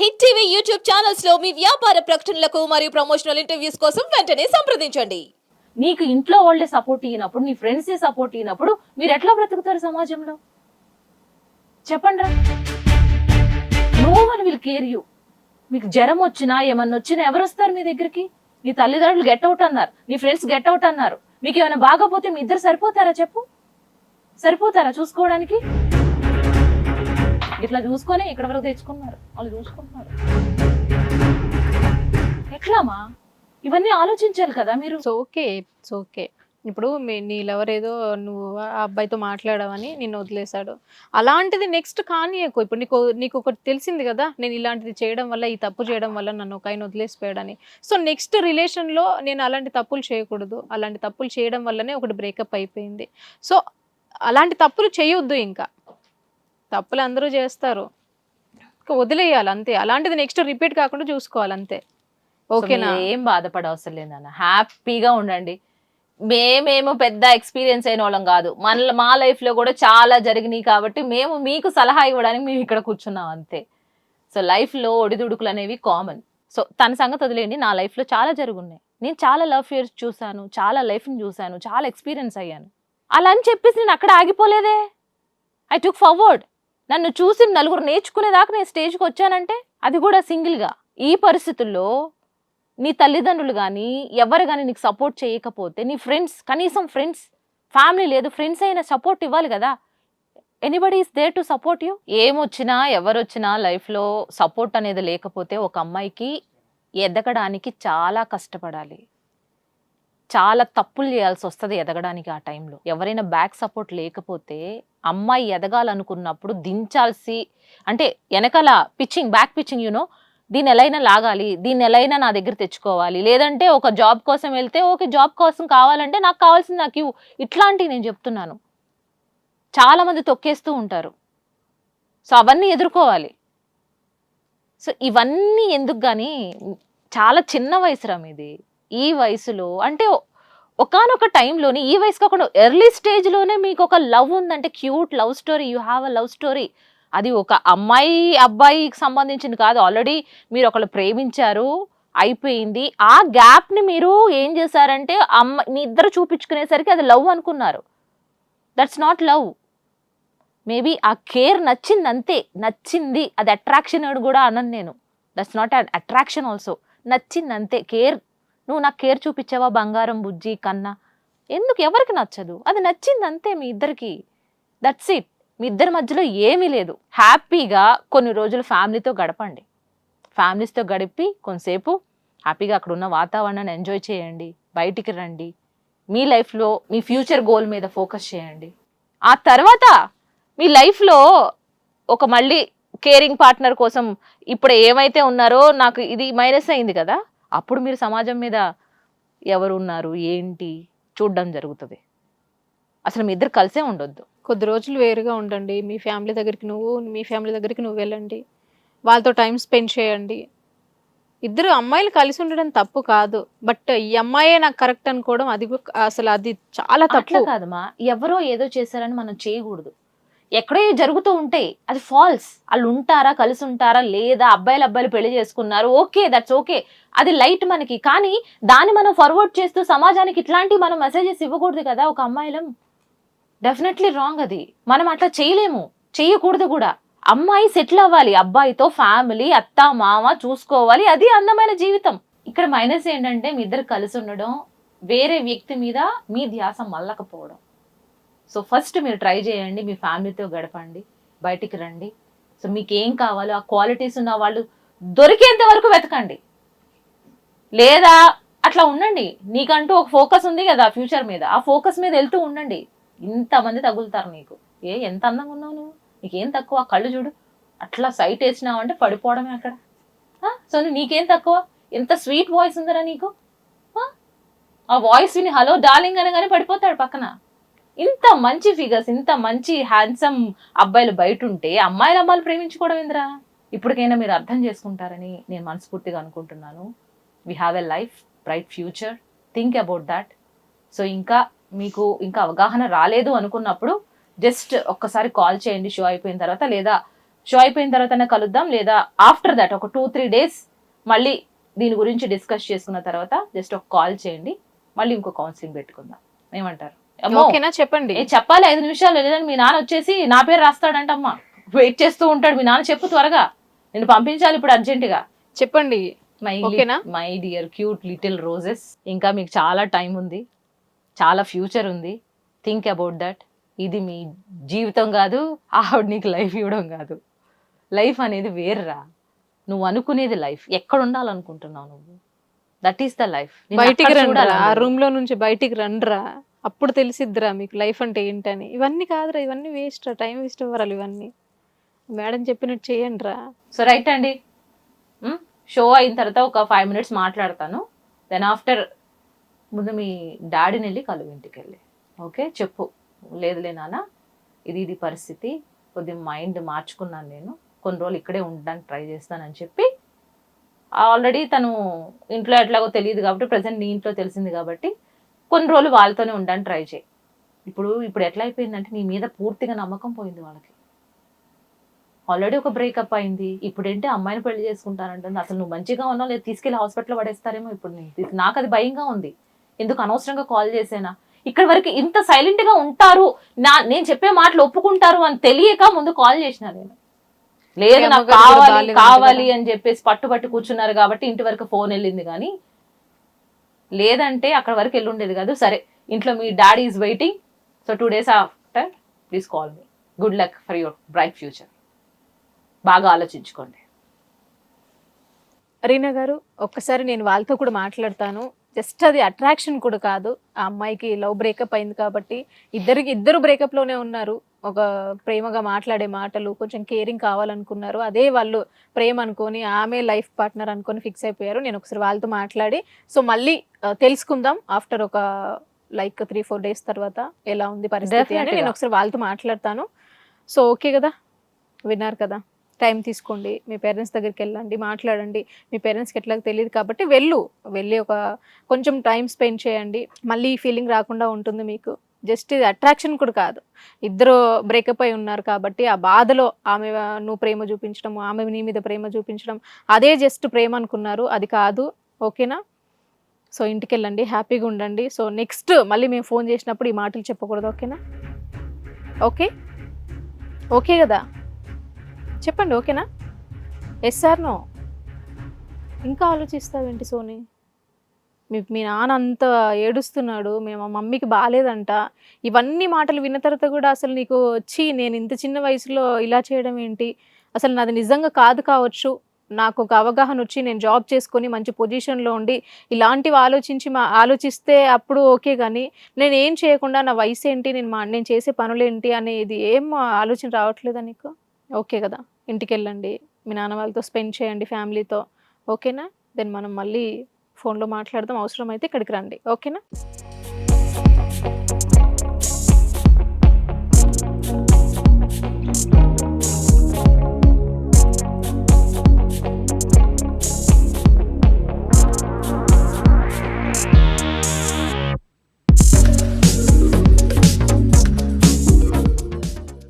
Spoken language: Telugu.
హిట్ టీవీ యూట్యూబ్ ఛానల్స్లో మీ వ్యాపార ప్రకటనలకు మరియు ప్రమోషనల్ ఇంటర్వ్యూస్ కోసం వెంటనే సంప్రదించండి. నీకు ఇంట్లో వాళ్ళే సపోర్ట్ ఇచ్చినప్పుడు నీ ఫ్రెండ్సే సపోర్ట్ ఇయ్యినప్పుడు మీరు ఎట్లా బ్రతుకుతారు సమాజంలో? చెప్పండి no one will care you మీకు జ్వరం వచ్చినా ఏమన్నా వచ్చినా ఎవరు వస్తారు మీ దగ్గరికి? నీ తల్లిదండ్రులు గెట్ అవుట్ అన్నారు నీ ఫ్రెండ్స్ గెట్ అవుట్ అన్నారు. మీకు ఏమైనా బాగపోతే మీ ఇద్దరు సరిపోతారా చెప్పు? సరిపోతారా చూసుకోవడానికి? ఇట్లా చూసుకొని ఇక్కడ వరకు తెచ్చుకున్నారు. వాళ్ళు చూసుకుంటున్నారు. ఎట్లామా? ఇవన్నీ ఆలోచించాలి కదా మీరు. ఓకే ఓకే ఇప్పుడు మీ నీ ఏదో నువ్వు ఆ అబ్బాయితో మాట్లాడావని నిన్ను వదిలేశాడు. అలాంటిది నెక్స్ట్ కానీయకు. ఇప్పుడు నీకు నీకు ఒకటి తెలిసింది కదా నేను ఇలాంటిది చేయడం వల్ల ఈ తప్పు చేయడం వల్ల నన్ను ఒక ఆయన వదిలేసిపోయాడని. సో నెక్స్ట్ రిలేషన్లో నేను అలాంటి తప్పులు చేయకూడదు. అలాంటి తప్పులు చేయడం వల్లనే ఒకటి బ్రేకప్ అయిపోయింది. సో అలాంటి తప్పులు చేయొద్దు ఇంకా. తప్పులు అందరూ చేస్తారు వదిలేయాలి అంతే. అలాంటిది నెక్స్ట్ రిపీట్ కాకుండా చూసుకోవాలి అంతే. ఓకేనా ఏం బాధపడ అవసరం లేదన్న హ్యాపీగా ఉండండి. మేమేమో పెద్ద ఎక్స్పీరియన్స్ అయిన వాళ్ళం కాదు. మన మా లైఫ్లో కూడా చాలా జరిగినాయి కాబట్టి మేము మీకు సలహా ఇవ్వడానికి మేము ఇక్కడ కూర్చున్నాం అంతే. సో లైఫ్లో ఒడిదుడుకులు అనేవి కామన్ సో తన సంగతి వదిలేయండి. నా లైఫ్లో చాలా జరుగున్నాయి. నేను చాలా లవ్ ఫియర్స్ చూశాను. చాలా లైఫ్ని చూశాను. చాలా ఎక్స్పీరియన్స్ అయ్యాను. అలా అని చెప్పేసి నేను అక్కడ ఆగిపోలేదే. ఐ టుక్ ఫార్వర్డ్ నన్ను చూసి నలుగురు నేర్చుకునేదాకా నేను స్టేజ్కి వచ్చానంటే అది కూడా సింగిల్గా. ఈ పరిస్థితుల్లో నీ తల్లిదండ్రులు కానీ ఎవరు కానీ నీకు సపోర్ట్ చేయకపోతే నీ ఫ్రెండ్స్ కనీసం ఫ్రెండ్స్ ఫ్యామిలీ లేదు ఫ్రెండ్స్ అయినా సపోర్ట్ ఇవ్వాలి కదా. Anybody is there to support you. ఏమొచ్చినా ఎవరొచ్చినా లైఫ్లో సపోర్ట్ అనేది లేకపోతే ఒక అమ్మాయికి ఎదగడానికి చాలా కష్టపడాలి. చాలా తప్పులు చేయాల్సి వస్తుంది ఎదగడానికి ఆ టైంలో. ఎవరైనా బ్యాక్ సపోర్ట్ లేకపోతే అమ్మాయి ఎదగాలనుకున్నప్పుడు దించాల్సి అంటే వెనకాల పిచ్చింగ్ బ్యాక్ పిచ్చింగ్ యూనో దీన్ని ఎలా లాగాలి దీన్ని ఎలా నా దగ్గర తెచ్చుకోవాలి. లేదంటే ఒక జాబ్ కోసం వెళ్తే ఓకే జాబ్ కోసం కావాలంటే నాకు కావాల్సింది నాకు ఇవ్వు. ఇట్లాంటివి నేను చెప్తున్నాను. చాలామంది తొక్కేస్తూ ఉంటారు. సో అవన్నీ ఎదుర్కోవాలి. సో ఇవన్నీ ఎందుకు కానీ చాలా చిన్న వయసు రా ఇది ఈ వయసులో అంటే ఒకనొక టైంలోని ఈ వయసు కాకుండా ఎర్లీ స్టేజ్లోనే మీకు ఒక లవ్ ఉందంటే cute love story you have a love story. అది ఒక అమ్మాయి అబ్బాయికి సంబంధించింది కాదు. ఆల్రెడీ మీరు ఒకళ్ళు ప్రేమించారు అయిపోయింది. ఆ గ్యాప్ని మీరు ఏం చేశారంటే అమ్మ మీ ఇద్దరు చూపించుకునేసరికి అది లవ్ అనుకున్నారు. దట్స్ నాట్ లవ్ మేబీ ఆ కేర్ నచ్చింది అంతే నచ్చింది. అది అట్రాక్షన్ అని కూడా అనను నేను. దట్స్ నాట్ అట్రాక్షన్ ఆల్సో నచ్చింది అంతే కేర్ నువ్వు నాకు కేర్ చూపించావా? బంగారం బుజ్జి కన్నా. ఎందుకు? ఎవరికి నచ్చదు? అది నచ్చింది అంతే మీ ఇద్దరికి. దట్స్ ఇట్ మీ ఇద్దరి మధ్యలో ఏమీ లేదు. హ్యాపీగా కొన్ని రోజులు ఫ్యామిలీతో గడపండి. ఫ్యామిలీస్తో గడిపి కొంతసేపు హ్యాపీగా అక్కడ ఉన్న వాతావరణాన్ని ఎంజాయ్ చేయండి. బయటికి రండి. మీ లైఫ్లో మీ ఫ్యూచర్ గోల్ మీద ఫోకస్ చేయండి. ఆ తర్వాత మీ లైఫ్లో ఒక మళ్ళీ కేరింగ్ పార్ట్నర్ కోసం ఇప్పుడు ఏమైతే ఉన్నారో నాకు ఇది మైనస్ అయింది కదా? అప్పుడు మీరు సమాజం మీద ఎవరు ఉన్నారు ఏంటి? చూడడం జరుగుతుంది. అసలు మీ ఇద్దరు కలిసే ఉండొద్దు. కొద్ది రోజులు వేరుగా ఉండండి. మీ ఫ్యామిలీ దగ్గరికి నువ్వు మీ ఫ్యామిలీ దగ్గరికి నువ్వు వెళ్ళండి. వాళ్ళతో టైం స్పెండ్ చేయండి. ఇద్దరు అమ్మాయిలు కలిసి ఉండడం తప్పు కాదు. బట్ ఈ అమ్మాయే నాకు కరెక్ట్ అనుకోవడం అది అసలు అది చాలా తప్పు. కాదమ్మా. ఎవరో ఏదో చేశారని మనం చేయకూడదు. ఎక్కడో జరుగుతూ ఉంటాయి అది ఫాల్స్. వాళ్ళు ఉంటారా కలిసి ఉంటారా లేదా అబ్బాయిలు అబ్బాయిలు పెళ్ళి చేసుకున్నారు ఓకే దట్స్ ఓకే అది లైట్ మనకి. కానీ దాన్ని మనం ఫార్వర్డ్ చేస్తూ సమాజానికి ఇట్లాంటి మనం మెసేజెస్ ఇవ్వకూడదు కదా ఒక అమ్మాయిలం. డెఫినెట్లీ రాంగ్ అది. మనం అట్లా చేయలేము. చేయకూడదు కూడా. అమ్మాయి సెటిల్ అవ్వాలి. అబ్బాయితో ఫ్యామిలీ అత్త మామ చూసుకోవాలి. అది అందమైన జీవితం. ఇక్కడ మైనస్ ఏంటంటే మీ ఇద్దరు కలిసి ఉండడం వేరే వ్యక్తి మీద మీ ధ్యాస మల్లకపోవడం. సో ఫస్ట్ మీరు ట్రై చేయండి మీ ఫ్యామిలీతో గడపండి బయటికి రండి. సో మీకు ఏం కావాలో ఆ క్వాలిటీస్ ఉన్న వాళ్ళు దొరికేంత వరకు వెతకండి. లేదా అట్లా ఉండండి. నీకంటూ ఒక ఫోకస్ ఉంది కదా ఫ్యూచర్ మీద. ఆ ఫోకస్ మీద వెళ్తూ ఉండండి. ఇంతమంది తగులుతారు నీకు. ఏ ఎంత అందంగా ఉన్నావు నువ్వు? నీకేం తక్కువ? కళ్ళు చూడు. అట్లా సైట్ వేసినావు అంటే పడిపోవడమే అక్కడ. సో నువ్వు నీకేం తక్కువ? ఎంత స్వీట్ వాయిస్ ఉందరా నీకు? ఆ? ఆ వాయిస్ విని హలో డార్లింగ్ అనగానే పడిపోతాడు పక్కన. ఇంత మంచి ఫిగర్స్ ఇంత మంచి హ్యాండ్సమ్ అబ్బాయిలు బయట ఉంటే అమ్మాయిలు అమ్మాయిలు ప్రేమించుకోవడం ఏందిరా? ఇప్పటికైనా మీరు అర్థం చేసుకుంటారని నేను మనస్ఫూర్తిగా అనుకుంటున్నాను. We have a life bright future think about that so ఇంకా మీకు ఇంకా అవగాహన రాలేదు అనుకున్నప్పుడు జస్ట్ ఒక్కసారి కాల్ చేయండి షో అయిపోయిన తర్వాత లేదా షో అయిపోయిన తర్వాతనే కలుద్దాం లేదా ఆఫ్టర్ దట్ ఒక టూ త్రీ డేస్ మళ్ళీ దీని గురించి డిస్కస్ చేసుకున్న తర్వాత జస్ట్ ఒక కాల్ చేయండి. మళ్ళీ ఇంకో కౌన్సిలింగ్ పెట్టుకుందాం. ఏమంటారు? ఓకేనా? చెప్పండి. చెప్పాలి ఐదు నిమిషాలు లేదంటే మీ నాన్న వచ్చేసి నా పేరు రాస్తాడంటమ్మా. వెయిట్ చేస్తూ ఉంటాడు మీ నాన్న చెప్పు త్వరగా. నేను పంపించాలి ఇప్పుడు అర్జెంటుగా. చెప్పండి. My dear cute little roses ఇంకా మీకు చాలా టైం ఉంది చాలా ఫ్యూచర్ ఉంది. Think about that. ఇది మీ జీవితం కాదు ఆవిడ నీకు లైఫ్ ఇవ్వడం కాదు. లైఫ్ అనేది వేర్రా. నువ్వు అనుకునేది లైఫ్. ఎక్కడ ఉండాలనుకుంటున్నావు నువ్వు? That is the life. బయటికి రండిరా. ఆ రూమ్లో నుంచి బయటికి రండిరా. అప్పుడు తెలిసిద్దిరా మీకు లైఫ్ అంటే ఏంటని. ఇవన్నీ కాదురా ఇవన్నీ వేస్ట్ రా టైం వేస్ట్ అవ్వరాలు ఇవన్నీ. మేడం చెప్పినట్టు చేయండి రా సో రైట్ అండి షో అయిన తర్వాత ఒక ఫైవ్ మినిట్స్ మాట్లాడతాను. దెన్ ఆఫ్టర్ ముందు మీ డాడీని వెళ్ళి కలువు ఇంటికి వెళ్ళి. ఓకే చెప్పు. లేదులే నాన్న ఇది ఇది పరిస్థితి. కొద్దిగా మైండ్ మార్చుకున్నాను నేను. కొన్ని రోజులు ఇక్కడే ఉండడానికి ట్రై చేస్తానని చెప్పి ఆల్రెడీ తను ఇంట్లో ఎట్లాగో తెలియదు కాబట్టి ప్రజెంట్ నీ ఇంట్లో తెలిసింది కాబట్టి కొన్ని రోజులు వాళ్ళతోనే ఉండడానికి ట్రై చేయి. ఇప్పుడు ఇప్పుడు ఎట్లా అయిపోయిందంటే నీ మీద పూర్తిగా నమ్మకం పోయింది వాళ్ళకి. ఆల్రెడీ ఒక బ్రేకప్ అయింది. ఇప్పుడు ఏంటి అమ్మాయిని పెళ్ళి చేసుకుంటానంటుంది. అసలు నువ్వు మంచిగా ఉన్నావు లేదు తీసుకెళ్ళి హాస్పిటల్ పడేస్తారేమో ఇప్పుడు నాకు అది భయంగా ఉంది. ఎందుకు అనవసరంగా కాల్ చేసేనా? ఇక్కడ వరకు ఇంత సైలెంట్గా ఉంటారు. నా నేను చెప్పే మాటలు ఒప్పుకుంటారు అని తెలియక ముందు కాల్ చేసిన నేను. లేదు నాకు కావాలి కావాలి. అని చెప్పేసి పట్టుబట్టి కూర్చున్నారు కాబట్టి ఇంటి వరకు ఫోన్ వెళ్ళింది కానీ లేదంటే అక్కడ వరకు వెళ్ళి ఉండేది కాదు. సరే ఇంట్లో మీ daddy is waiting so two days after please call me good luck for your bright future బాగా ఆలోచించుకోండి. రీనా గారు ఒక్కసారి నేను వాళ్ళతో కూడా మాట్లాడతాను. జస్ట్ అది అట్రాక్షన్ కూడా కాదు. ఆ అమ్మాయికి లవ్ బ్రేకప్ అయింది కాబట్టి ఇద్దరికి ఇద్దరు బ్రేకప్లోనే ఉన్నారు. ఒక ప్రేమగా మాట్లాడే మాటలు కొంచెం కేరింగ్ కావాలనుకున్నారు అదే వాళ్ళు ప్రేమ అనుకొని ఆమె లైఫ్ పార్ట్నర్ అనుకొని ఫిక్స్ అయిపోయారు. నేను ఒకసారి వాళ్ళతో మాట్లాడి సో మళ్ళీ తెలుసుకుందాం ఆఫ్టర్ ఒక లైక్ త్రీ ఫోర్ డేస్ తర్వాత ఎలా ఉంది పరిస్థితి Definitely నేను. ఒకసారి వాళ్ళతో మాట్లాడతాను. సో ఓకే కదా విన్నారు కదా. టైం తీసుకోండి మీ పేరెంట్స్ దగ్గరికి వెళ్ళండి మాట్లాడండి. మీ పేరెంట్స్కి ఎట్లా తెలియదు కాబట్టి వెళ్ళు వెళ్ళి ఒక కొంచెం టైం స్పెండ్ చేయండి. మళ్ళీ ఈ ఫీలింగ్ రాకుండా ఉంటుంది మీకు. జస్ట్ ఇది అట్రాక్షన్ కూడా కాదు. ఇద్దరు బ్రేకప్ అయి ఉన్నారు కాబట్టి ఆ బాధలో ఆమె నువ్వు ప్రేమ చూపించడం ఆమె నీ మీద ప్రేమ చూపించడం అదే జస్ట్ ప్రేమ అనుకున్నారు. అది కాదు. ఓకేనా? సో ఇంటికి వెళ్ళండి హ్యాపీగా ఉండండి. సో నెక్స్ట్ మళ్ళీ మేము ఫోన్ చేసినప్పుడు ఈ మాటలు చెప్పకూడదు. ఓకేనా? ఓకే? ఓకే కదా? చెప్పండి. ఓకేనా? Yes sir no? ఇంకా ఆలోచిస్తావేంటి సోని? మీ మీ నాన్న అంత ఏడుస్తున్నాడు మేము మమ్మీకి బాగాలేదంట ఇవన్నీ మాటలు విన్న తర్వాత కూడా అసలు నీకు వచ్చి నేను ఇంత చిన్న వయసులో ఇలా చేయడం ఏంటి? అసలు నాది నిజంగా కాదు కావచ్చు. నాకు ఒక అవగాహన వచ్చి నేను జాబ్ చేసుకొని మంచి పొజిషన్లో ఉండి ఇలాంటివి ఆలోచించి మా ఆలోచిస్తే అప్పుడు ఓకే కానీ నేను ఏం చేయకుండా నా వయసు ఏంటి నేను మా నేను చేసే పనులేంటి అనేది ఏం ఆలోచన రావట్లేదా నీకు? ఓకే కదా ఇంటికి వెళ్ళండి మీ నాన్న వాళ్ళతో స్పెండ్ చేయండి ఫ్యామిలీతో. ఓకేనా? దెన్ మనం మళ్ళీ ఫోన్లో మాట్లాడదాం అవసరమైతే ఇక్కడికి రండి. ఓకేనా?